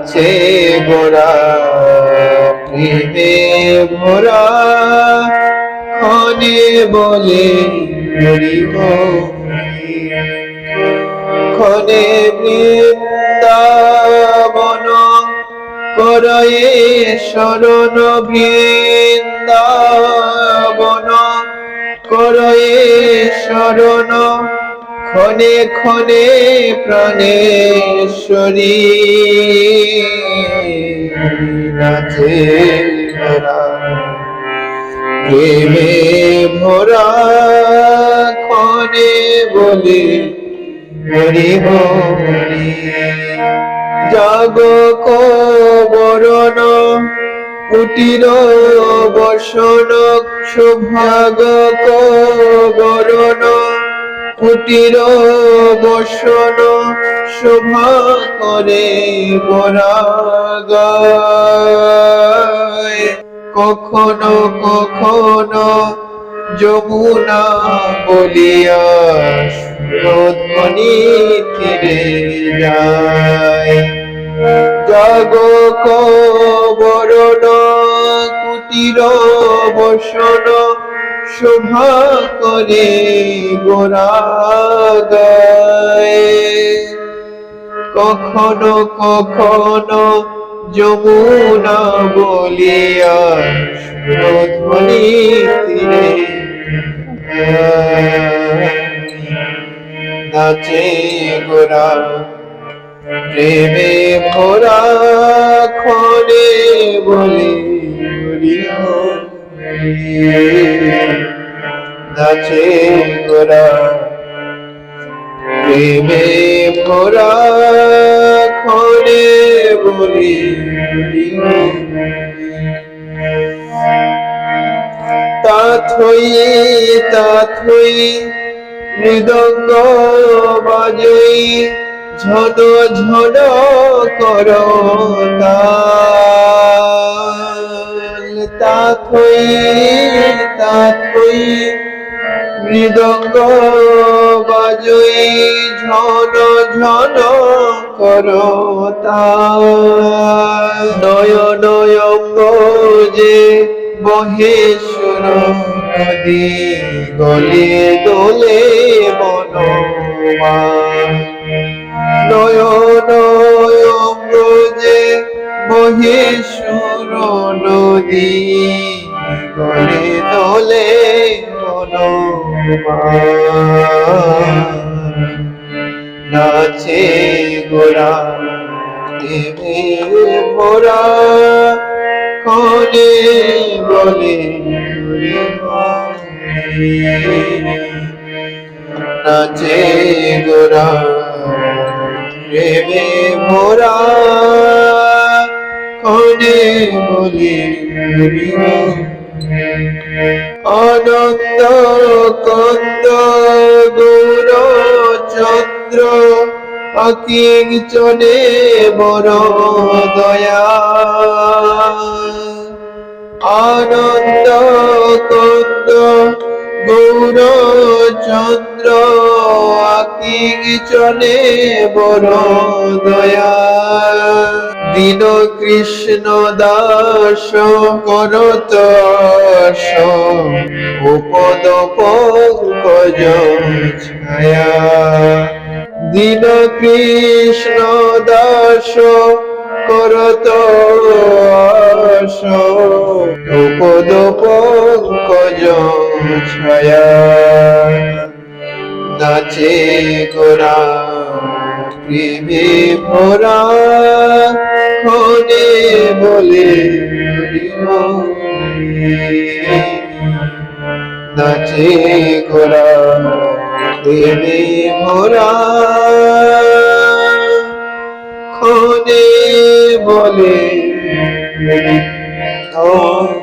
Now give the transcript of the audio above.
নাচে গোরা প্রেমে ভরা ক্ষণে বলে হরি। ক্ষণে বৃন্দাবন করয়ে শরণ বৃন্দাবন করয়ে শরণ ক্ষণে ক্ষণে প্রাণেশ্বরী। নাচে ভরা ক্ষণে বলে হরি হরি জাগ কবরণ কুটির বসন সৌভাগ কবরণ। কুটির বসন শোভা করে বরাগায়। কখনো কখনো যমুনা বলিয়া সুরধ্বনি তীরে যায়। জাগ কবরণ কুটির বসন শোভা করে গোরা কখনো কখনো যমুনা বলিয়া তীরে নাচে গোরা প্রেমে ভরা ক্ষণে বলে হরি নাচে গোরা প্রেমে ভরা ক্ষণে বলি হরি হরি। তা থই তা থই মৃদঙ্গ বাজই ঝন ঝন কর তাল তা থই তা থই মৃদঙ্গ বাজই ঝন ঝন কর তাল। নয়ন যে সুর নদী গলে দোলে নয়ন অঙ্গ যে সুর নদী গলে দোলে নাচে গোরা দেবে মোরা কলে বলে। নাচে গোরা প্রেমে ভোরা কলে বলে আনন্দ কন্দ গৌর চন্দ্র, অকিং চলে বড় দয়া। আনন্দ কন্দ গৌর চন্দ্র আকিং চলে বড় দয়া। দীন কৃষ্ণ দাস, করত উপদ পঙ্কজ ছায়া। দীন কৃষ্ণ দাস, করত উপদ পঙ্কজ ছায়া। নাচে গোরা প্রেমে ভরা ক্ষণে বলে। নাচে গোরা প্রেমে ভরা ক্ষণে বলে হরি।